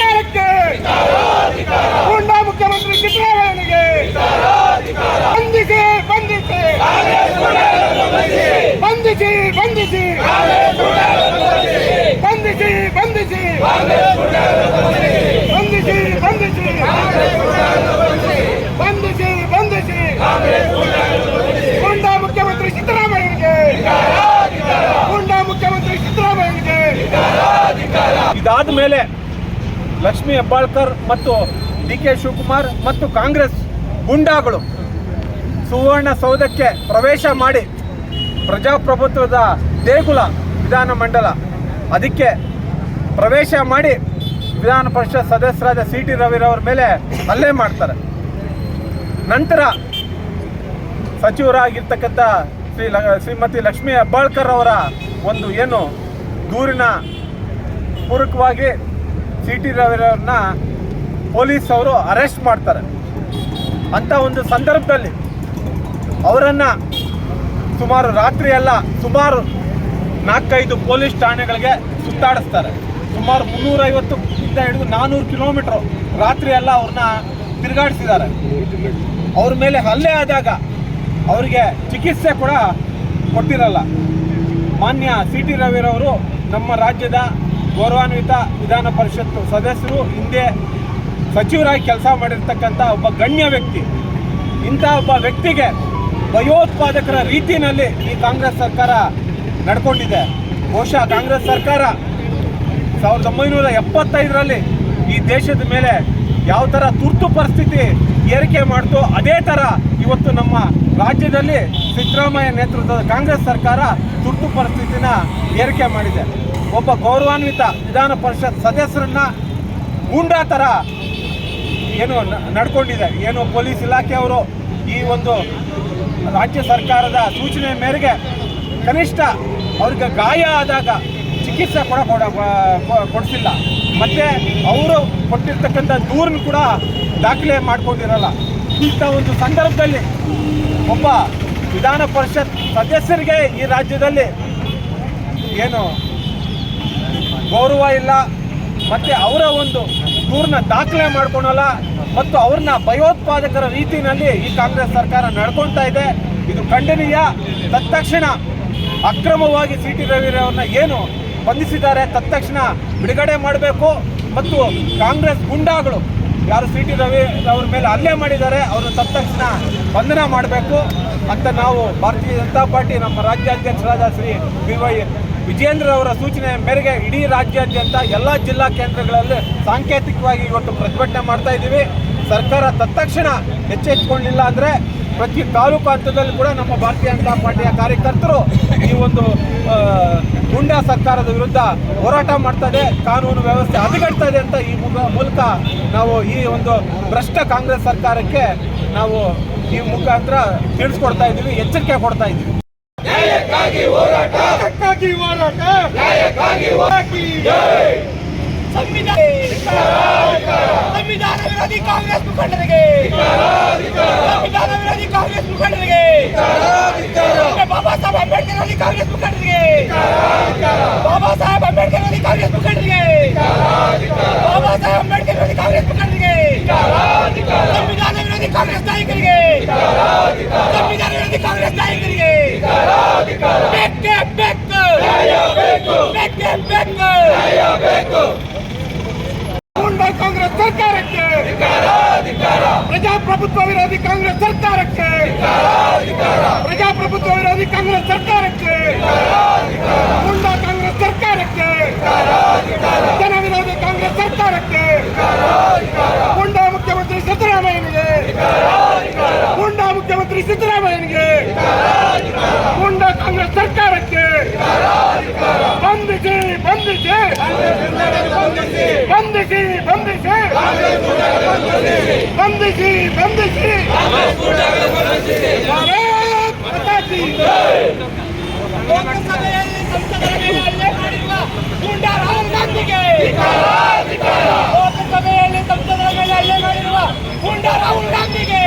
ಸರ್ಕಾರಕ್ಕೆ ಗೂಂಡಾ ಮುಖ್ಯಮಂತ್ರಿ ಸಿದ್ದರಾಮಯ್ಯನಿಗೆ ಬಂಧಿಸಿ ಬಂಧಿಸಿ ಬಂಧಿಸಿ ಬಂಧಿಸಿ ಬಂಧಿಸಿ ಬಂಧಿಸಿ ಬಂಧಿಸಿ ಬಂಧಿಸಿ ಬಂಧಿಸಿ ಬಂಧಿಸಿ ಗೂಂಡಾ ಮುಖ್ಯಮಂತ್ರಿ ಸಿದ್ದರಾಮಯ್ಯನಿಗೆ ಗೂಂಡಾ ಮುಖ್ಯಮಂತ್ರಿ ಸಿದ್ದರಾಮಯ್ಯನಿಗೆ ಇದಾದ ಮೇಲೆ ಲಕ್ಷ್ಮಿ ಹೆಬ್ಬಾಳ್ಕರ್ ಮತ್ತು ಡಿ ಕೆ ಶಿವಕುಮಾರ್ ಮತ್ತು ಕಾಂಗ್ರೆಸ್ ಗುಂಡಾಗಳು ಸುವರ್ಣಸೌಧಕ್ಕೆ ಪ್ರವೇಶ ಮಾಡಿ ಪ್ರಜಾಪ್ರಭುತ್ವದ ದೇಗುಲ ವಿಧಾನಮಂಡಲ ಅದಕ್ಕೆ ಪ್ರವೇಶ ಮಾಡಿ ವಿಧಾನ ಪರಿಷತ್ ಸದಸ್ಯರಾದ ಸಿ ಟಿ ರವಿರವರ ಮೇಲೆ ಹಲ್ಲೆ ಮಾಡ್ತಾರೆ. ನಂತರ ಸಚಿವರಾಗಿರ್ತಕ್ಕಂಥ ಶ್ರೀ ಶ್ರೀಮತಿ ಲಕ್ಷ್ಮೀ ಹೆಬ್ಬಾಳ್ಕರ್ ಅವರ ಒಂದು ಏನು ದೂರಿನ ಪೂರಕವಾಗಿ ಸಿ ಟಿ ರವಿರವ್ರನ್ನ ಪೊಲೀಸ್ ಅವರು ಅರೆಸ್ಟ್ ಮಾಡ್ತಾರೆ. ಅಂಥ ಒಂದು ಸಂದರ್ಭದಲ್ಲಿ ಅವರನ್ನು ಸುಮಾರು ರಾತ್ರಿ ಎಲ್ಲ ಸುಮಾರು ನಾಲ್ಕೈದು ಪೊಲೀಸ್ ಠಾಣೆಗಳಿಗೆ ಸುತ್ತಾಡಿಸ್ತಾರೆ. ಸುಮಾರು ಮುನ್ನೂರೈವತ್ತು ಇಂದ ಹಿಡಿದು ನಾನ್ನೂರು ಕಿಲೋಮೀಟ್ರು ರಾತ್ರಿ ಎಲ್ಲ ಅವ್ರನ್ನ ತಿರುಗಾಡಿಸಿದ್ದಾರೆ. ಅವ್ರ ಮೇಲೆ ಹಲ್ಲೆ ಆದಾಗ ಅವರಿಗೆ ಚಿಕಿತ್ಸೆ ಕೂಡ ಕೊಟ್ಟಿರಲ್ಲ. ಮಾನ್ಯ ಸಿ ಟಿ ರವಿರವರು ನಮ್ಮ ರಾಜ್ಯದ ಗೌರವಾನ್ವಿತ ವಿಧಾನ ಪರಿಷತ್ ಸದಸ್ಯರು ಹಿಂದೆ ಸಚಿವರಾಗಿ ಕೆಲಸ ಮಾಡಿರ್ತಕ್ಕಂಥ ಒಬ್ಬ ಗಣ್ಯ ವ್ಯಕ್ತಿ. ಇಂಥ ಒಬ್ಬ ವ್ಯಕ್ತಿಗೆ ಭಯೋತ್ಪಾದಕರ ರೀತಿಯಲ್ಲಿ ಈ ಕಾಂಗ್ರೆಸ್ ಸರ್ಕಾರ ನಡ್ಕೊಂಡಿದೆ. ಬಹುಶಃ ಕಾಂಗ್ರೆಸ್ ಸರ್ಕಾರ ಸಾವಿರದ ಒಂಬೈನೂರ ಎಪ್ಪತ್ತೈದರಲ್ಲಿ ಈ ದೇಶದ ಮೇಲೆ ಯಾವ ಥರ ತುರ್ತು ಪರಿಸ್ಥಿತಿ ಏರಿಕೆ ಮಾಡ್ತು ಅದೇ ಥರ ಇವತ್ತು ನಮ್ಮ ರಾಜ್ಯದಲ್ಲಿ ಸಿದ್ದರಾಮಯ್ಯ ನೇತೃತ್ವದ ಕಾಂಗ್ರೆಸ್ ಸರ್ಕಾರ ತುರ್ತು ಪರಿಸ್ಥಿತಿನ ಏರಿಕೆ ಮಾಡಿದೆ. ಒಬ್ಬ ಗೌರವಾನ್ವಿತ ವಿಧಾನ ಪರಿಷತ್ ಸದಸ್ಯರನ್ನ ಗೂಂಡಾ ಥರ ಏನು ನಡ್ಕೊಂಡಿದೆ. ಏನು ಪೊಲೀಸ್ ಇಲಾಖೆಯವರು ಈ ಒಂದು ರಾಜ್ಯ ಸರ್ಕಾರದ ಸೂಚನೆ ಮೇರೆಗೆ ಕನಿಷ್ಠ ಅವ್ರಿಗೆ ಗಾಯ ಆದಾಗ ಚಿಕಿತ್ಸೆ ಕೂಡ ಕೊಡ ಕೊಡಿಸಿಲ್ಲ. ಮತ್ತೆ ಅವರು ಕೊಟ್ಟಿರ್ತಕ್ಕಂಥ ದೂರನ್ನು ಕೂಡ ದಾಖಲೆ ಮಾಡ್ಕೊಂಡಿರಲ್ಲ. ಇಂಥ ಒಂದು ಸಂದರ್ಭದಲ್ಲಿ ಒಬ್ಬ ವಿಧಾನ ಪರಿಷತ್ ಸದಸ್ಯರಿಗೆ ಈ ರಾಜ್ಯದಲ್ಲಿ ಏನು ಗೌರವ ಇಲ್ಲ, ಮತ್ತೆ ಅವರ ಒಂದು ದೂರನ್ನ ದಾಖಲೆ ಮಾಡ್ಕೊಳಲ್ಲ, ಮತ್ತು ಅವ್ರನ್ನ ಭಯೋತ್ಪಾದಕರ ರೀತಿಯಲ್ಲಿ ಈ ಕಾಂಗ್ರೆಸ್ ಸರ್ಕಾರ ನಡ್ಕೊಳ್ತಾ ಇದೆ. ಇದು ಖಂಡನೀಯ. ತತ್ಕ್ಷಣ ಅಕ್ರಮವಾಗಿ ಸಿ ಟಿ ರವಿರವ್ರನ್ನ ಏನು ಬಂಧಿಸಿದ್ದಾರೆ ತತ್ಕ್ಷಣ ಬಿಡುಗಡೆ ಮಾಡಬೇಕು. ಮತ್ತು ಕಾಂಗ್ರೆಸ್ ಗುಂಡಾಗಳು ಯಾರು ಸಿ ಟಿ ರವಿ ಅವ್ರ ಮೇಲೆ ಹಲ್ಲೆ ಮಾಡಿದ್ದಾರೆ ಅವರು ತತ್ಕ್ಷಣ ಬಂಧನ ಮಾಡಬೇಕು. ಅಂತ ನಾವು ಭಾರತೀಯ ಜನತಾ ಪಾರ್ಟಿ ನಮ್ಮ ರಾಜ್ಯಾಧ್ಯಕ್ಷರಾದ ಶ್ರೀ ಬಿ ವೈ ವಿಜೇಂದ್ರ ಅವರ ಸೂಚನೆ ಮೇರೆಗೆ ಇಡೀ ರಾಜ್ಯಾದ್ಯಂತ ಎಲ್ಲ ಜಿಲ್ಲಾ ಕೇಂದ್ರಗಳಲ್ಲಿ ಸಾಂಕೇತಿಕವಾಗಿ ಇವತ್ತು ಪ್ರತಿಭಟನೆ ಮಾಡ್ತಾ ಇದ್ದೀವಿ. ಸರ್ಕಾರ ತತ್ಕ್ಷಣ ಎಚ್ಚೆತ್ತುಕೊಂಡಿಲ್ಲ ಅಂದರೆ ಪ್ರತಿ ತಾಲೂಕು ಹಂತದಲ್ಲೂ ಕೂಡ ನಮ್ಮ ಭಾರತೀಯ ಜನತಾ ಪಾರ್ಟಿಯ ಕಾರ್ಯಕರ್ತರು ಈ ಒಂದು ಗುಂಡಾ ಸರ್ಕಾರದ ವಿರುದ್ಧ ಹೋರಾಟ ಮಾಡ್ತಾ ಇದೆ, ಕಾನೂನು ವ್ಯವಸ್ಥೆ ಹದಗೆಡ್ತಾ ಅಂತ ಈ ಮೂಲಕ ನಾವು ಈ ಒಂದು ಭ್ರಷ್ಟ ಕಾಂಗ್ರೆಸ್ ಸರ್ಕಾರಕ್ಕೆ ನಾವು ಈ ಮುಖಾಂತರ ತಿಳಿಸ್ಕೊಡ್ತಾ ಇದ್ದೀವಿ, ಎಚ್ಚರಿಕೆ ಕೊಡ್ತಾ ಇದ್ದೀವಿ. ನ್ಯಾಯಕ್ಕಾಗಿ ಹೋರಾಟ. ನ್ಯಾಯಕ್ಕಾಗಿ ಸಂವಿಧಾನ ಸಂವಿಧಾನ ವಿರೋಧಿ ಕಾಂಗ್ರೆಸ್ ಮುಖಂಡರಿಗೆ. ಸಂವಿಧಾನ ವಿರೋಧಿ ಕಾಂಗ್ರೆಸ್ ಮುಖಂಡರಿಗೆ. ಬಾಬಾ ಸಾಹೇಬ್ ಅಂಬೇಡ್ಕರ್ ವಿರೋಧಿ ಕಾಂಗ್ರೆಸ್ ಮುಖಂಡರಿಗೆ. ಬಾಬಾ ಸಾಹೇಬ್ ಅಂಬೇಡ್ಕರ್ ವಿರೋಧಿ ಕಾಂಗ್ರೆಸ್ ಮುಖಂಡರಿಗೆ. ಬಾಬಾ ಸಾಹೇಬ್ ಅಂಬೇಡ್ಕರ್ ವಿರೋಧಿ ಕಾಂಗ್ರೆಸ್ ಮುಖಂಡರಿಗೆ. ಸಂವಿಧಾನ ವಿರೋಧಿ ಕಾಂಗ್ರೆಸ್ ನಾಯಕರಿಗೆ. ಸಂವಿಧಾನ ವಿರೋಧಿ ಕಾಂಗ್ರೆಸ್ ನಾಯಕರಿಗೆ. ಅಧಿಕಾರ. ಬೆಕ್ಕೆ ಬೆಕ್ಕು ನ್ಯಾಯ ಬೇಕು ಬೆಕ್ಕೆ ಬೆಕ್ಕು ನ್ಯಾಯ ಬೇಕು ಮುಂಬೈ ಕಾಂಗ್ರೆಸ್ ಸರ್ಕಾರಕ್ಕೆ. ಅಧಿಕಾರ ಅಧಿಕಾರ. ಪ್ರಜಾಪ್ರಭುತ್ವ ವಿರೋಧಿ ಕಾಂಗ್ರೆಸ್ ಸರ್ಕಾರಕ್ಕೆ. ಅಧಿಕಾರ ಅಧಿಕಾರ. ಪ್ರಜಾಪ್ರಭುತ್ವ ವಿರೋಧಿ ಕಾಂಗ್ರೆಸ್ ಸರ್ಕಾರ ಬಂಧಿಸಿ ಬಂಧಿಸಿ ಭಾರತ್ ಮಾತಾ ಕಿ ಲೋಕಸಭೆಯಲ್ಲಿ ಸಂಸದರ ಮೇಲೆ ಹಲ್ಲೆ ಮಾಡಿರುವ ಗೂಂಡಾ ರಾಹುಲ್ ಗಾಂಧಿಗೆ ಲೋಕಸಭೆಯಲ್ಲಿ ಸಂಸದರ ಮೇಲೆ ಹಲ್ಲೆ ಮಾಡಿರುವ ಗೂಂಡಾ ರಾಹುಲ್ ಗಾಂಧಿಗೆ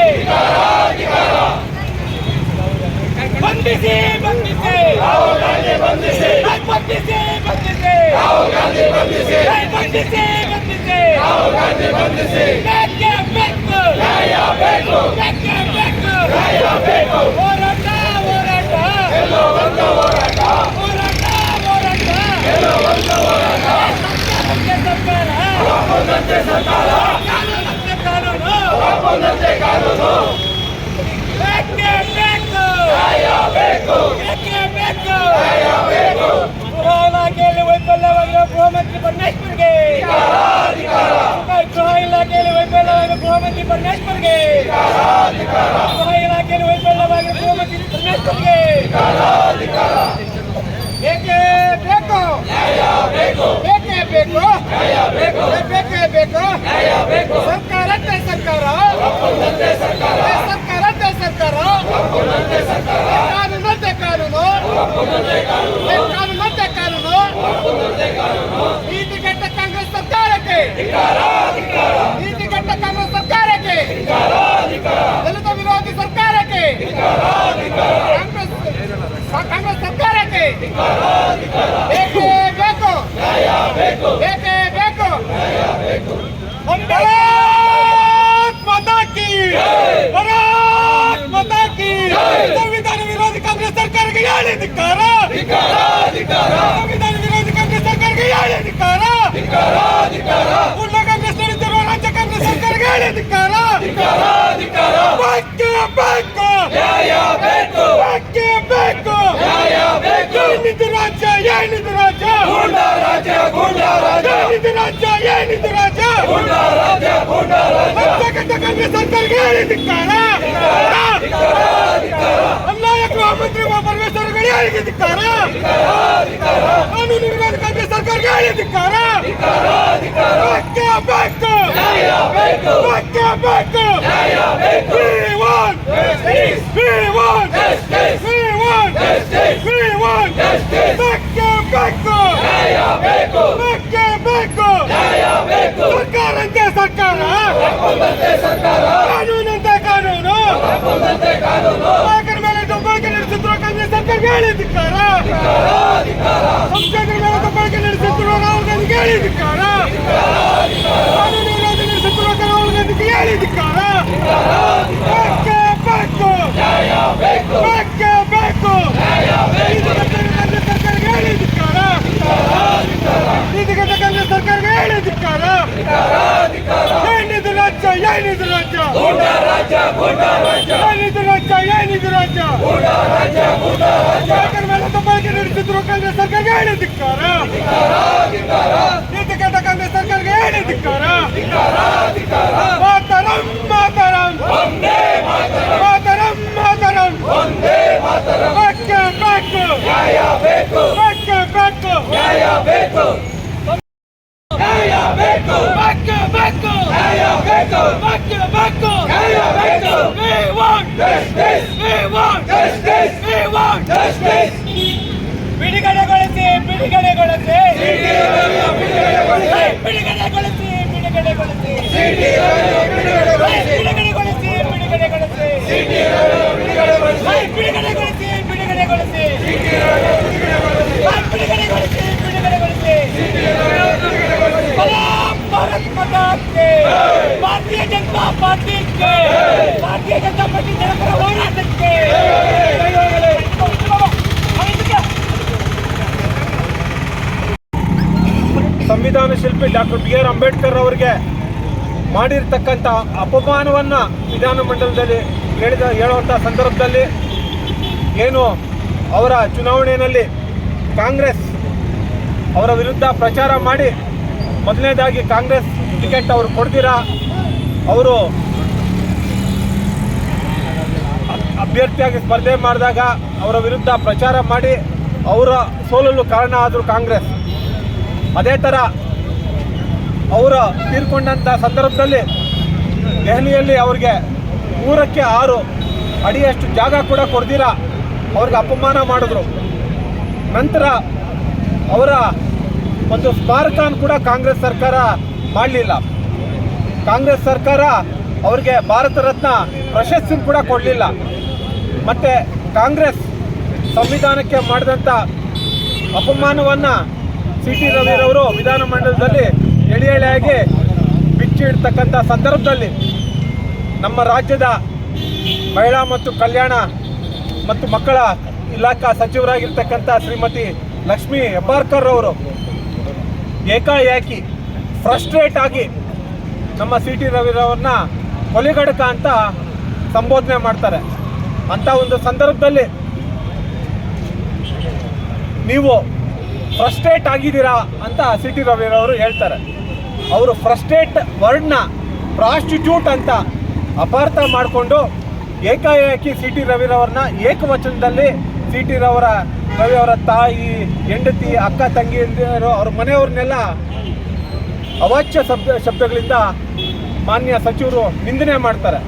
ಬಂಧಿಸಿ ಬಂಧಿಸಿ ಬಂಧಿಸಿ ಬಂಧಿಸಿ ಬಂಧಿಸಿ ಬಂಧಿಸಿ ಕಾನೂನು. ಬೇಕು. ಬೇಕು ಬೇಕು. ಮಂತ್ರಿ ಪರಮೇಶ್ವರ್ಗೆ. ಗೃಹ ಇಲಾಖೆಯಲ್ಲಿ ವೈಫಲ್ಯವಾಗಿರುವ ಗೃಹ ಮಂತ್ರಿ ಪರಮೇಶ್ವರ್ಗೆ. ಬೇಕೇ? ಬೇಕು ಬೇಕೇ? ಬೇಕು ಬೇಕೇ? ಬೇಕು ಸರ್ಕಾರದ್ದೇ ಸರ್ಕಾರ. ಸರ್ಕಾರದ್ದೇ ಸರ್ಕಾರ ಕಾನೂನಂತೆ ಕಾನೂನು. ಕಾನೂನಂತೆ ಕಾನೂನು. ಸರ್ಕಾರಕ್ಕೆ ನೀತಿಗೆಟ್ಟ ಕಾಂಗ್ರೆಸ್ ಸರ್ಕಾರಕ್ಕೆ. ದಲಿತ ವಿರೋಧಿ ಸರ್ಕಾರಕ್ಕೆ ಕಾಂಗ್ರೆಸ್ ಕಾಂಗ್ರೆಸ್ ಸರ್ಕಾರಕ್ಕೆ ಬೇಕೇ ಬೇಕು ಬೇಕೇ ಬೇಕು ಭಾರತ್ ಮಾತಾ ಕಿ ಭಾರತ್ ಮಾತಾ ಕಿ ಸಂವಿಧಾನ ವಿರೋಧಿ ಕಾಂಗ್ರೆಸ್ ಸರ್ಕಾರಕ್ಕೆ ಹೇಳಿ ಧಿಕ್ಕಾರ ಸಂವಿಧಾನ ಏನಿದು ರಾಜ್ಯ ಏನಿದು ರಾಜ್ಯ. ಗೂಂಡಾ ರಾಜ್ಯ ಗೂಂಡಾ ರಾಜ್ಯ. ಏನಿದು ರಾಜ್ಯ ಏನಿದು ರಾಜ್ಯ. ಗೂಂಡಾ ರಾಜ್ಯ ಗೂಂಡಾ ರಾಜ್ಯ. ಕರ್ನಾಟಕ ಸರ್ಕಾರಕ್ಕೆ ಧಿಕ್ಕಾರ ಅಲ್ಲ ಕ್ರಮ ಮಂತ್ರಿ ಪರಮೇಶ್ವರ ಅನ್ಯಾಯಕ್ಕೆ ಧಿಕ್ಕಾರ? ಕಾನೂನು ವಿರೋಧ ಸರ್ಕಾರಕ್ಕೆ ಸರ್ಕಾರಕ್ಕೆ ಧಿಕ್ಕಾರ? ಪಕ್ಕ ಬೇಕು ಪಕ್ಕ ಬೇಕು We want justice. We want justice. We want ಬೇಕು ಪಕ್ಕ ಬೇಕು ಸರ್ಕಾರ. ಕಾನೂನಂತೆ ಕಾನೂನು? ಕಾನೂನು. ಹೇಳಿ ಧಿಕ್ಕಾರ ಸಂಸದರ ಮೇಲೆ ತಪ್ಪಳಿಕೆ ನಡೆಸುತ್ತಿರುವ ರಾಹುಲ್ ಗಾಂಧಿಗೆ ಹೇಳಿ ಧಿಕ್ಕಾರ ಕಾನೂನು ವಿರೋಧ ನಡೆಸುತ್ತಿರುವ ರಾಹುಲ್ ಗಾಂಧಿಗೆ ಹೇಳಿ ಧಿಕ್ಕಾರ ಬೇಕು? ಬೇಕು? ಬೇಕೇ ಬೇಕು ಸರ್ಕಾರಕ್ಕೆ ಹೇಳಿ ಧಿಕ್ಕಾರ ನೀತಿಗತ ಕಾಂಗ್ರೆಸ್ ಸರ್ಕಾರಕ್ಕೆ ಹೇಳಿ ರಾಜ್ಯ? ಏನಿದು ರಾಜ್ಯ ರಾಜ್ಯ? ಸರ್ಕಾರಕ್ಕೆ ಪಾರ್ಟಿಗೆ ಭಾರತೀಯ ಜನತಾ ಪಾರ್ಟಿ ಜನಪರ ಹೋರಾಟಕ್ಕೆ. ಸಂವಿಧಾನ ಶಿಲ್ಪಿ ಡಾಕ್ಟರ್ ಬಿ ಆರ್ ಅಂಬೇಡ್ಕರ್ ಅವರಿಗೆ ಮಾಡಿರ್ತಕ್ಕಂಥ ಅಪಮಾನವನ್ನು ವಿಧಾನಮಂಡಲದಲ್ಲಿ ಹೇಳಿದ, ಹೇಳುವಂಥ ಸಂದರ್ಭದಲ್ಲಿ ಏನು ಅವರ ಚುನಾವಣೆಯಲ್ಲಿ ಕಾಂಗ್ರೆಸ್ ಅವರ ವಿರುದ್ಧ ಪ್ರಚಾರ ಮಾಡಿ, ಮೊದಲನೇದಾಗಿ ಕಾಂಗ್ರೆಸ್ ಟಿಕೆಟ್ ಅವರು ಕೊಡ್ತೀರಾ? ಅವರು ಅಭ್ಯರ್ಥಿಯಾಗಿ ಸ್ಪರ್ಧೆ ಮಾಡಿದಾಗ ಅವರ ವಿರುದ್ಧ ಪ್ರಚಾರ ಮಾಡಿ ಅವರ ಸೋಲಲು ಕಾರಣ ಆದರು ಕಾಂಗ್ರೆಸ್. ಅದೇ ಥರ ಅವರ ತೀರ್ಕೊಂಡಂಥ ಸಂದರ್ಭದಲ್ಲಿ ದೆಹಲಿಯಲ್ಲಿ ಅವ್ರಿಗೆ ಮೂರಕ್ಕೆ ಆರು ಅಡಿಯಷ್ಟು ಜಾಗ ಕೂಡ ಕೊಡ್ದಿರ ಅವ್ರಿಗೆ ಅಪಮಾನ ಮಾಡಿದ್ರು. ನಂತರ ಅವರ ಒಂದು ಸ್ಮಾರಕನ ಕೂಡ ಕಾಂಗ್ರೆಸ್ ಸರ್ಕಾರ ಮಾಡಲಿಲ್ಲ. ಕಾಂಗ್ರೆಸ್ ಸರ್ಕಾರ ಅವರಿಗೆ ಭಾರತ ರತ್ನ ಪ್ರಶಸ್ತಿ ಕೂಡ ಕೊಡಲಿಲ್ಲ. ಮತ್ತು ಕಾಂಗ್ರೆಸ್ ಸಂವಿಧಾನಕ್ಕೆ ಮಾಡಿದಂಥ ಅಪಮಾನವನ್ನು ಸಿ ಟಿ ರವಿರವರು ವಿಧಾನಮಂಡಲದಲ್ಲಿ ಎಳೆ ಎಳೆಯಾಗಿ ಬಿಚ್ಚಿಡ್ತಕ್ಕಂಥ ಸಂದರ್ಭದಲ್ಲಿ ನಮ್ಮ ರಾಜ್ಯದ ಮಹಿಳಾ ಮತ್ತು ಕಲ್ಯಾಣ ಮತ್ತು ಮಕ್ಕಳ ಇಲಾಖಾ ಸಚಿವರಾಗಿರ್ತಕ್ಕಂಥ ಶ್ರೀಮತಿ ಲಕ್ಷ್ಮಿ ಹೆಬ್ಬಾರ್ಕರ್ ಅವರು ಏಕಾಏಕಿ ಫ್ರಸ್ಟ್ರೇಟ್ ಆಗಿ ನಮ್ಮ ಸಿ ಟಿ ರವಿರವ್ರನ್ನ ಕೊಲೆಗಡಕ ಅಂತ ಸಂಬೋಧನೆ ಮಾಡ್ತಾರೆ. ಅಂಥ ಒಂದು ಸಂದರ್ಭದಲ್ಲಿ ನೀವು ಫ್ರಸ್ಟ್ರೇಟ್ ಆಗಿದ್ದೀರಾ ಅಂತ ಸಿ ಟಿ ರವಿರವರು ಹೇಳ್ತಾರೆ. ಅವರು ಫ್ರಸ್ಟ್ರೇಟ್ ವರ್ಡ್ನ ಪ್ರಾಸ್ಟಿಟ್ಯೂಟ್ ಅಂತ ಅಪಾರ್ಥ ಮಾಡಿಕೊಂಡು ಏಕಾಏಕಿ ಸಿ ಟಿ ರವಿರವ್ರನ್ನ ಏಕವಚನದಲ್ಲಿ ಸಿ ಟಿ ರವರ ರವಿಯವರ ತಾಯಿ, ಹೆಂಡತಿ, ಅಕ್ಕ ತಂಗಿಯಂದಿರು ಅವ್ರ ಮನೆಯವ್ರನ್ನೆಲ್ಲ ಅವಾಚ್ಯ ಶಬ್ದ ಶಬ್ದಗಳಿಂದ ಮಾನ್ಯ ಸಚಿವರು ನಿಂದನೆ ಮಾಡ್ತಾರೆ.